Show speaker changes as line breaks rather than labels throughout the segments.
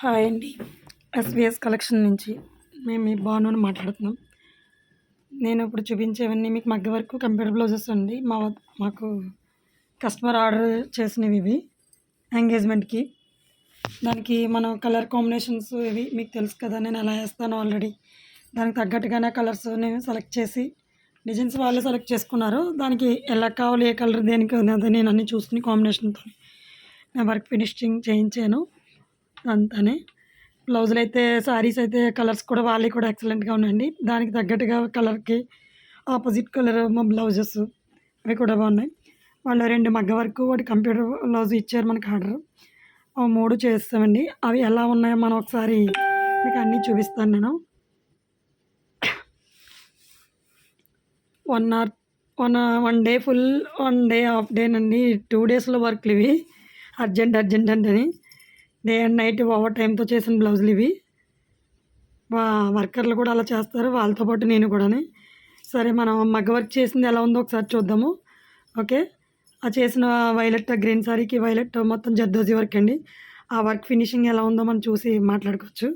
Hi అండి. SVS collection నుంచి మేము మీ భానుని మాట్లాడుతున్నాం. నేను ఇప్పుడు చూపించేవన్నీ మీకు మగ్గ వరకు కంప్యూటర్ బ్లౌజెస్ అండి. మా మాకు కస్టమర్ ఆర్డర్ చేసినవి ఇవి ఎంగేజ్మెంట్కి దానికి మనం కలర్ కాంబినేషన్స్ ఇవి మీకు తెలుసు కదా నేను ఎలా వేస్తాను ఆల్రెడీ దానికి తగ్గట్టుగానే కలర్స్ నేను సెలెక్ట్ చేసి డిజైన్స్ వాళ్ళే సెలెక్ట్ చేసుకున్నారు. దానికి ఎలా కావాలి ఏ కలర్ దేనికి నేను అన్నీ చూసుకుని కాంబినేషన్తో నా వర్క్ ఫినిషింగ్ చేయించాను. అంతనే. బ్లౌజులు అయితే శారీస్ అయితే కలర్స్ కూడా వాళ్ళవి కూడా ఎక్సలెంట్గా ఉన్నాయండి. దానికి తగ్గట్టుగా కలర్కి ఆపోజిట్ కలర్ మా బ్లౌజెస్ అవి కూడా బాగున్నాయి. వాళ్ళు రెండు మగ్గ వరకు వాటి కంప్యూటర్ బ్లౌజ్ ఇచ్చారు మనకి ఆర్డర్. మూడు చేస్తామండి. అవి ఎలా ఉన్నాయో మనం ఒకసారి మీకు అన్నీ చూపిస్తాను నేను. One hour one one day full one day half day నండి టూ డేస్లో వర్క్లు ఇవి. అర్జెంట్ అర్జెంట్ అంటని. డే అండ్ నైట్ ఓవర్ టైంతో చేసిన బ్లౌజులు ఇవి. వర్కర్లు కూడా అలా చేస్తారు వాళ్ళతో పాటు నేను కూడా సరే మనం మగ్గ వర్క్ చేసింది ఎలా ఉందో ఒకసారి చూద్దాము. ఓకే? ఆ చేసిన వైలెట్ గ్రీన్ సారీకి వైలెట్ మొత్తం జద్దోజీ వర్క్ అండి. ఆ వర్క్ ఫినిషింగ్ ఎలా ఉందో మనం చూసి మాట్లాడుకోవచ్చు.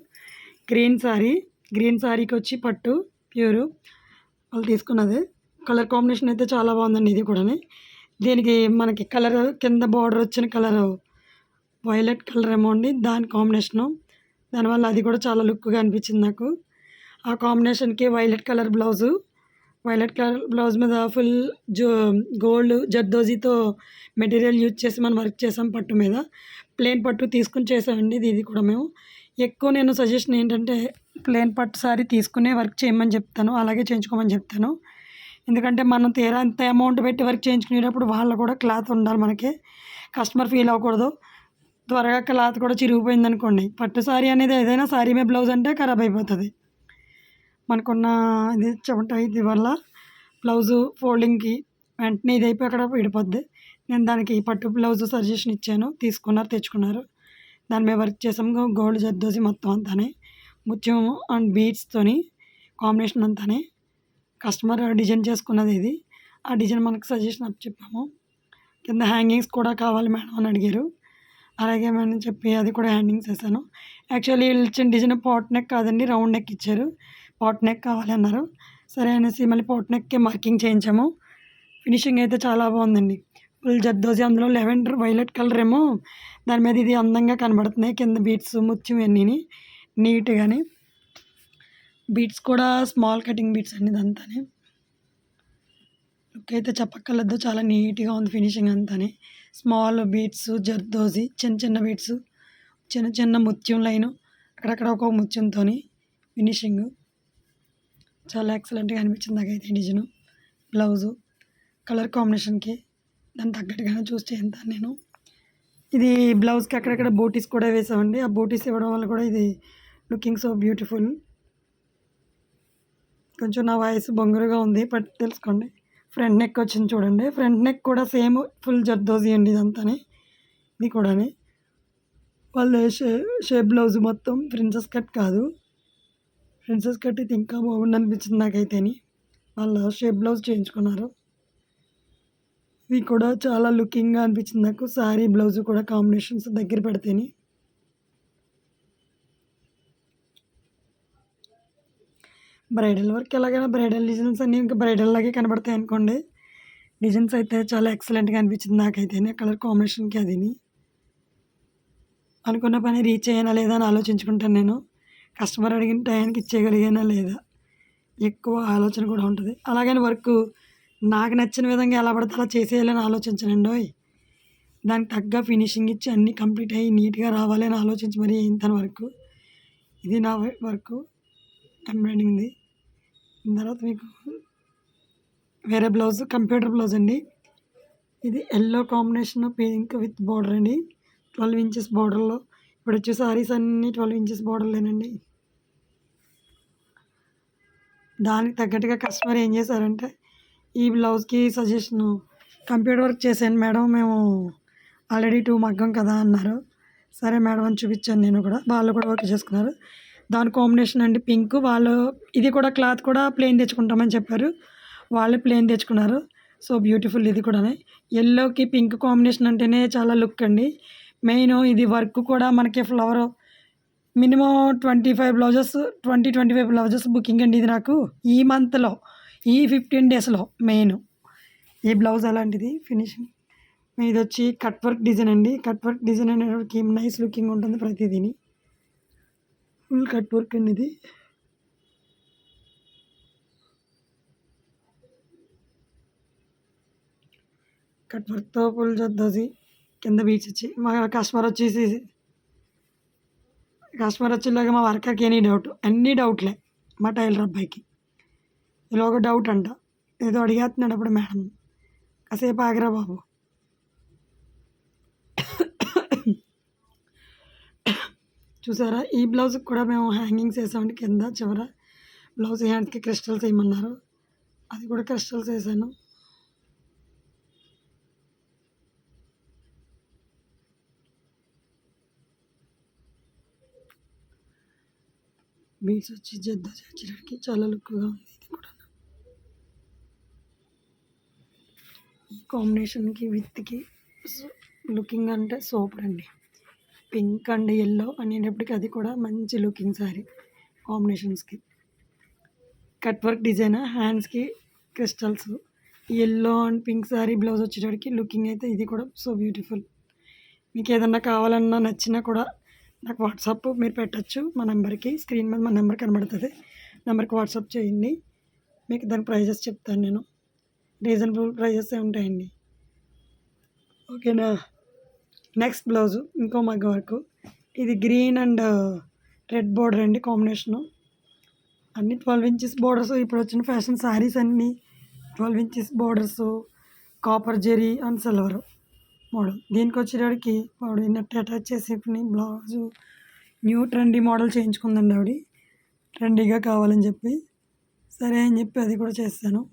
గ్రీన్ సారీ గ్రీన్ సారీకి వచ్చి పట్టు ప్యూరు. వాళ్ళు తీసుకున్నది. కలర్ కాంబినేషన్ అయితే చాలా బాగుందండి ఇది కూడా దీనికి మనకి కలర్ కింద బార్డర్ వచ్చిన కలరు వైలెట్ కలర్ ఏమో అండి. దాని కాంబినేషను. దానివల్ల అది కూడా చాలా లుక్గా అనిపించింది నాకు. ఆ కాంబినేషన్కి violet colour blouse. Violet colour blouse మీద ఫుల్ జో గోల్డ్ జర్దోజీతో మెటీరియల్ యూజ్ చేసి మనం వర్క్ చేసాం పట్టు మీద. ప్లెయిన్ పట్టు తీసుకుని చేసామండి. ఇది ఇది కూడా మేము. ఎక్కువ నేను సజెషన్ ఏంటంటే ప్లెయిన్ పట్టు సారీ తీసుకునే వర్క్ చేయమని చెప్తాను. అలాగే చేయించుకోమని చెప్తాను. ఎందుకంటే మనం తీరా అంత అమౌంట్ పెట్టి వర్క్ చేయించుకునేటప్పుడు వాళ్ళు కూడా క్లాత్ ఉండాలి మనకి. కస్టమర్ ఫీల్ అవ్వకూడదు. త్వరగా క్లాత్ కూడా చిరిగిపోయింది అనుకోండి పట్టు సారీ అనేది ఏదైనా సారీ మీద బ్లౌజ్ అంటే ఖరాబ్ అయిపోతుంది. మనకున్న ఇది చెమట ఇది వల్ల బ్లౌజు ఫోల్డింగ్కి వెంటనే ఇది అయిపోయి అక్కడ విడిపోద్ది. నేను దానికి పట్టు బ్లౌజ్ సజెషన్ ఇచ్చాను తీసుకున్నారు తెచ్చుకున్నారు. దాని మీద వర్క్ చేసాము గోల్డ్ జర్దోసి మొత్తం అంతానే. ముత్యం అండ్ బీడ్స్తోని కాంబినేషన్ అంతానే. కస్టమర్ డిజైన్ చేసుకున్నది ఇది. ఆ డిజైన్ మనకు సజెషన్ అప్ చెప్పాము. కింద హ్యాంగింగ్స్ కూడా కావాలి మేడం అని అడిగారు. అలాగే మనం చెప్పి అది కూడా హ్యాండింగ్స్ వేసాను యాక్చువల్లీ వీళ్ళు ఇచ్చిన డిజైన్ పాట్ నెక్ కాదండి రౌండ్ నెక్ ఇచ్చారు. పాట్ నెక్ కావాలన్నారు. సరే అనేసి మళ్ళీ పాట్ నెక్కే మార్కింగ్ చేయించాము. ఫినిషింగ్ అయితే చాలా బాగుందండి. ఫుల్ జర్దోజీ అందులో లెవెండర్ వైలెట్ కలర్ ఏమో దాని మీద ఇది అందంగా కనబడుతున్నాయి. కింద బీట్స్ ముత్యం ఇవన్నీ నీట్గాని. బీట్స్ కూడా స్మాల్ కటింగ్ బీట్స్ అండి ఇదంతానే. లుక్ అయితే చెప్పక్కర్లేదు చాలా నీట్గా ఉంది ఫినిషింగ్ అంతానే. స్మాల్ బీట్స్ జర్దోజీ చిన్న చిన్న బీట్స్ చిన్న చిన్న ముత్యం లైను అక్కడక్కడ ఒక ముత్యంతో ఫినిషింగ్. చాలా ఎక్సలెంట్గా అనిపించింది నాకైతే డిజైన్. బ్లౌజు కలర్ కాంబినేషన్కి దాన్ని తగ్గట్టుగానే చూస్ చేస్తాను నేను. ఇది బ్లౌజ్కి అక్కడక్కడ బోటీస్ కూడా వేసామండి. ఆ బోటీస్ ఇవ్వడం వల్ల కూడా ఇది లుకింగ్ సో బ్యూటిఫుల్ కొంచెం నా వాయిస్ బొంగురుగా ఉంది బట్ తెలుసుకోండి. ఫ్రంట్ నెక్ వచ్చింది చూడండి. ఫ్రంట్ నెక్ కూడా సేమ్ ఫుల్ జర్దోజీ అండి ఇదంతానే. ఇది కూడా వాళ్ళ షే షేప్ బ్లౌజ్ మొత్తం ప్రిన్సెస్ కట్ కాదు. ప్రిన్సెస్ కట్ అయితే ఇంకా బాగుంది అనిపించింది నాకైతేని. వాళ్ళ షేప్ బ్లౌజ్ చేయించుకున్నారు. ఇది కూడా చాలా లుకింగ్గా అనిపించింది నాకు. శారీ బ్లౌజ్ కూడా కాంబినేషన్స్ దగ్గర పెడితేని. బ్రైడల్ వర్క్ ఎలాగైనా బ్రైడల్ డిజైన్స్ అన్నీ ఇంకా బ్రైడల్ లాగే కనబడతాయి అనుకోండి. డిజైన్స్ అయితే చాలా ఎక్సలెంట్గా అనిపించింది నాకైతే కలర్ కాంబినేషన్కి అదిని. అనుకున్న పని రీచ్ అయ్యానా లేదా అని ఆలోచించుకుంటాను నేను. కస్టమర్ అడిగిన టైంకి ఇచ్చేయగలిగానా లేదా? ఎక్కువ ఆలోచన కూడా ఉంటుంది. అలాగని వర్క్ నాకు నచ్చిన విధంగా ఎలా పడితే అలా చేసేయాలని ఆలోచించనండి దానికి తగ్గ ఫినిషింగ్ ఇచ్చి అన్నీ కంప్లీట్ అయ్యి నీట్గా రావాలి అని ఆలోచించి మరి తన వర్క్. ఇది నా వర్క్. ఎంబ్రాయిడింగ్ది తర్వాత మీకు వేరే బ్లౌజ్ కంప్యూటర్ బ్లౌజ్ అండి. ఇది yellow combination pink with border అండి. ట్వెల్వ్ ఇంచెస్ బార్డర్లో ఇప్పుడు వచ్చే సారీస్ అన్నీ ట్వెల్వ్ ఇంచెస్ బార్డర్లేనండి దానికి తగ్గట్టుగా కస్టమర్ ఏం చేశారంటే ఈ బ్లౌజ్కి సజెషను కంప్యూటర్ వర్క్ చేశాను. మేడం మేము ఆల్రెడీ టూ మగ్గం కదా అన్నారు. సరే మేడం అని చూపించాను నేను కూడా. వాళ్ళు కూడా వర్క్ చేసుకున్నారు. దాని కాంబినేషన్ అండి పింక్. వాళ్ళు ఇది కూడా క్లాత్ కూడా ప్లెయిన్ తెచ్చుకుంటామని చెప్పారు. వాళ్ళు ప్లెయిన్ తెచ్చుకున్నారు. సో బ్యూటిఫుల్ ఇది కూడా ఎల్లోకి పింక్ కాంబినేషన్ అంటేనే చాలా లుక్ అండి. మెయిన్ ఇది వర్క్ కూడా మనకి flower minimum twenty five blouses twenty twenty five blouses booking అండి ఇది నాకు ఈ మంత్లో ఈ ఫిఫ్టీన్ డేస్లో మెయిన్. ఈ బ్లౌజ్ అలాంటిది ఫినిషింగ్. ఇది వచ్చి కట్ వర్క్ డిజైన్ అండి. కట్ వర్క్ డిజైన్ అనేటప్పటికి నైస్ లుకింగ్ ఉంటుంది ప్రతిదీని. ఫుల్ కట్ వర్క్ అండి ఇది. కట్ వర్క్తో ఫుల్ చేద్దాసి కింద బీచ్ వచ్చి మా కస్టమర్ వచ్చేసి కస్టమర్ వచ్చేలాగా మా వర్కర్కి ఎనీ డౌట్ అన్నీ డౌట్లే మా టైలర్ అబ్బాయికి. ఇలా ఒక డౌట్ అంట. ఏదో అడిగేస్తున్నాడు అప్పుడు మేడం కాసేపు ఆగరా బాబు. చూసారా? ఈ బ్లౌజ్కి కూడా మేము హ్యాంగింగ్స్ వేసామండి కింద చివర. బ్లౌజ్ హ్యాండ్స్కి క్రిస్టల్స్ వేయమన్నారు అది కూడా క్రిస్టల్స్ వేసాను బీడ్స్ వచ్చి జద్దా చేర్చడానికి చాలా లుక్గా ఉంది ఇది కూడా ఈ కాంబినేషన్కి విత్కి లుకింగ్ అంటే సూపర్ అండి. పింక్ అండ్ ఎల్లో అనేటప్పటికి అది కూడా మంచి లుకింగ్ శారీ కాంబినేషన్స్కి కట్ వర్క్ డిజైన్ హ్యాండ్స్కి crystals yellow and pink saree blouse వచ్చేటప్పటికి లుకింగ్ అయితే ఇది కూడా సో బ్యూటిఫుల్ మీకు ఏదన్నా కావాలన్నా నచ్చినా కూడా నాకు వాట్సాప్ మీరు పెట్టచ్చు. మా నెంబర్కి స్క్రీన్ మీద మా నెంబర్ కనబడుతుంది. నెంబర్కి వాట్సాప్ చేయండి. మీకు దాని ప్రైజెస్ చెప్తాను నేను. రీజనబుల్ ప్రైజెస్ ఉంటాయండి. ఓకేనా నెక్స్ట్ బ్లౌజు ఇంకో మగ్గ వర్క్. ఇది గ్రీన్ అండ్ రెడ్ బోర్డర్ అండి కాంబినేషను. అన్ని ట్వెల్వ్ ఇంచెస్ బోర్డర్స్ ఇప్పుడు వచ్చిన ఫ్యాషన్ శారీస్ అన్నీ twelve inches borders copper zari and silver model. దీనికి వచ్చేటడికి ఆవిడ నెట్ అటాచ్ చేసి బ్లౌజు న్యూ ట్రెండీ మోడల్ చేయించుకుందండి ఆవిడ. ట్రెండీగా కావాలని చెప్పి. సరే అని చెప్పి అది కూడా చేస్తాను.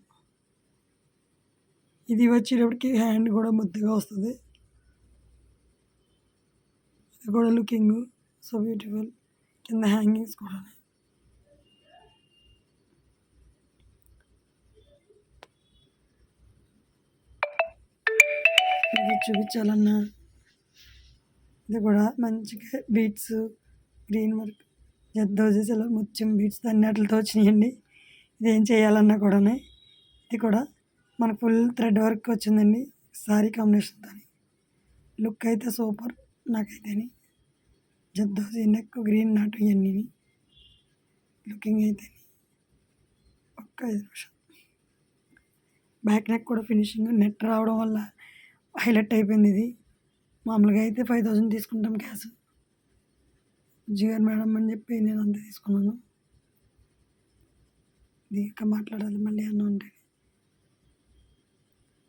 ఇది వచ్చేటప్పటికి హ్యాండ్ కూడా ముద్దగా వస్తుంది. కూడా లుకింగ్ సో బ్యూటిఫుల్ కింద హ్యాంగింగ్స్ కూడా చూపించాలన్నా. ఇది కూడా మంచిగా బీట్స్ గ్రీన్ వర్క్ జద్దోజీసలో ముత్యం బీట్స్ అన్నిటితో వచ్చినాయండి. ఇది ఏం చేయాలన్నా కూడా ఇది కూడా మనకు ఫుల్ థ్రెడ్ వర్క్ వచ్చిందండి. సారీ కాంబినేషన్తో లుక్ అయితే సూపర్ నాకైతే జద్దోజీ నెక్ గ్రీన్ నాటు ఇవన్నీ లుకింగ్ అయితే ఒక్క ఐదు నిమిషం. బ్యాక్ నెక్ కూడా ఫినిషింగ్ నెట్ రావడం వల్ల హైలైట్ అయిపోయింది ఇది. మామూలుగా అయితే ఫైవ్ థౌజండ్ తీసుకుంటాం క్యాష్. జిగర్ మేడం అని చెప్పి నేను అంతే తీసుకున్నాను. దీనిక మాట్లాడాలి మళ్ళీ అన్న ఉంటే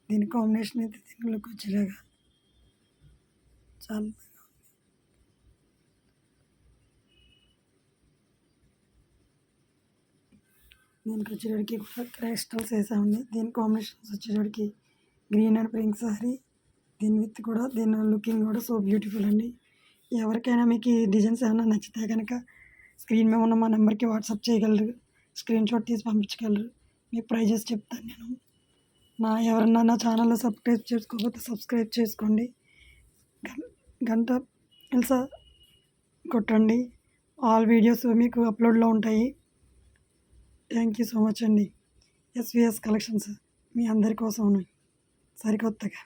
దీని కాంబినేషన్ అయితే దీనిలోకి వచ్చేలాగా. చాలా. దీనికి వచ్చేటికి కూడా క్రైస్టల్స్ వేసామండి. దీని కాంబినేషన్స్ వచ్చేటికి గ్రీన్ అండ్ పింక్ సారీ. దీని విత్ కూడా దీని లుకింగ్ కూడా సో బ్యూటిఫుల్ అండి. ఎవరికైనా మీకు ఈ డిజైన్స్ ఏమైనా నచ్చితే కనుక స్క్రీన్ మీద ఉన్న మా నెంబర్కి వాట్సాప్ చేయగలరు. స్క్రీన్ షాట్ తీసి పంపించగలరు. మీ ప్రైజెస్ చెప్తాను నేను. నా ఎవరన్నా నా ఛానల్లో సబ్స్క్రైబ్ చేసుకోకపోతే సబ్స్క్రైబ్ చేసుకోండి. గంట తెలుసా కొట్టండి. ఆల్ వీడియోస్ మీకు అప్లోడ్లో ఉంటాయి. థ్యాంక్ యూ సో మచ్ అండి. ఎస్విఎస్ కలెక్షన్స్ మీ అందరి కోసం సరికొత్తగా.